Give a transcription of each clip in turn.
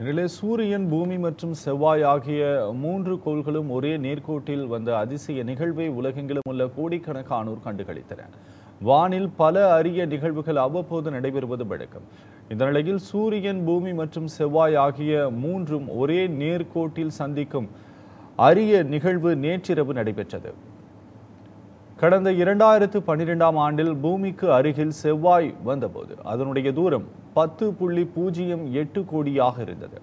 இந்நிலை சூரியன் பூமி மற்றும் செவ்வாய் ஆகிய மூன்று கோள்களும் ஒரே நேர்கோட்டில் வந்த அதிசய நிகழ்வை உலகெங்கிலும் உள்ள கோடிக்கணக்கானோர் கண்டுகளித்தனர். வானில் பல அரிய நிகழ்வுகள் அவ்வப்போது நடைபெறுவது வழக்கம். இந்த நிலையில் சூரியன் பூமி மற்றும் செவ்வாய் ஆகிய மூன்றும் ஒரே நேர்கோட்டில் சந்திக்கும் அரிய நிகழ்வு நேற்றிரவு நடைபெற்றது. கடந்த இரண்டாயிரத்து பன்னிரெண்டாம் ஆண்டில் பூமிக்கு அருகில் செவ்வாய் வந்தபோது அதனுடைய தூரம் பத்து புள்ளி பூஜ்ஜியம் எட்டு கோடியாக இருந்தது.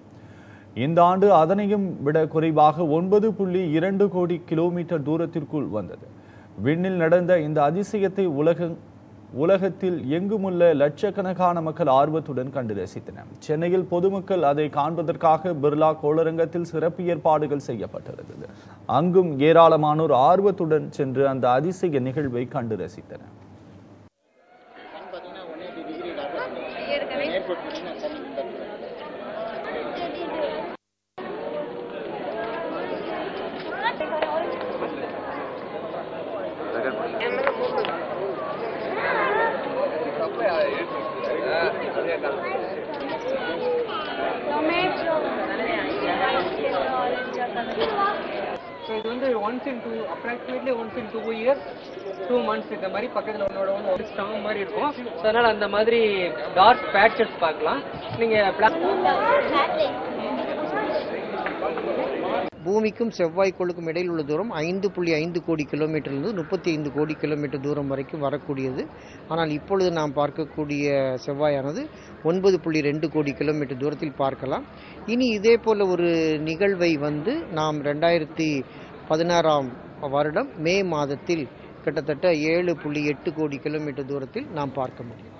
இந்த ஆண்டு அதனையும் விட குறைவாக ஒன்பது புள்ளி இரண்டு கோடி கிலோமீட்டர் தூரத்திற்குள் வந்தது. விண்ணில் நடந்த இந்த அதிசயத்தை உலகம் உலகத்தில் எங்குமுள்ள லட்சக்கணக்கான மக்கள் ஆர்வத்துடன் கண்டு ரசித்தனர். சென்னையில் பொதுமக்கள் அதை காண்பதற்காக பிர்லா கோளரங்கத்தில் சிறப்பு ஏற்பாடுகள் செய்யப்பட்டிருந்தது. அங்கும் ஏராளமானோர் ஆர்வத்துடன் சென்று அந்த அதிசய நிகழ்வை கண்டு ரசித்தனர். ஸோ இது வந்து once in two approximately once in two years two months இந்த மாதிரி பக்கத்தில் ஒன்னோட ஒன்று ஒரு ஸ்டாம் மாதிரி இருக்கும். ஸோ அதனால் அந்த மாதிரி டார்க் பேட்சஸ் பார்க்கலாம். நீங்கள் பூமிக்கும் செவ்வாய்க்கோளுக்கும் இடையில் உள்ள தூரம் ஐந்து புள்ளி ஐந்து கோடி கிலோமீட்டர்லேருந்து முப்பத்தி ஐந்து கோடி கிலோமீட்டர் தூரம் வரைக்கும் வரக்கூடியது. ஆனால் இப்பொழுது நாம் பார்க்கக்கூடிய செவ்வாயானது ஒன்பது புள்ளி ரெண்டு கோடி கிலோமீட்டர் தூரத்தில் பார்க்கலாம். இனி இதே போல் ஒரு நிகழ்வை வந்து நாம் ரெண்டாயிரத்தி பதினாறாம் வருடம் மே மாதத்தில் கிட்டத்தட்ட ஏழு புள்ளி எட்டு கோடி கிலோமீட்டர் தூரத்தில் நாம் பார்க்க முடியும்.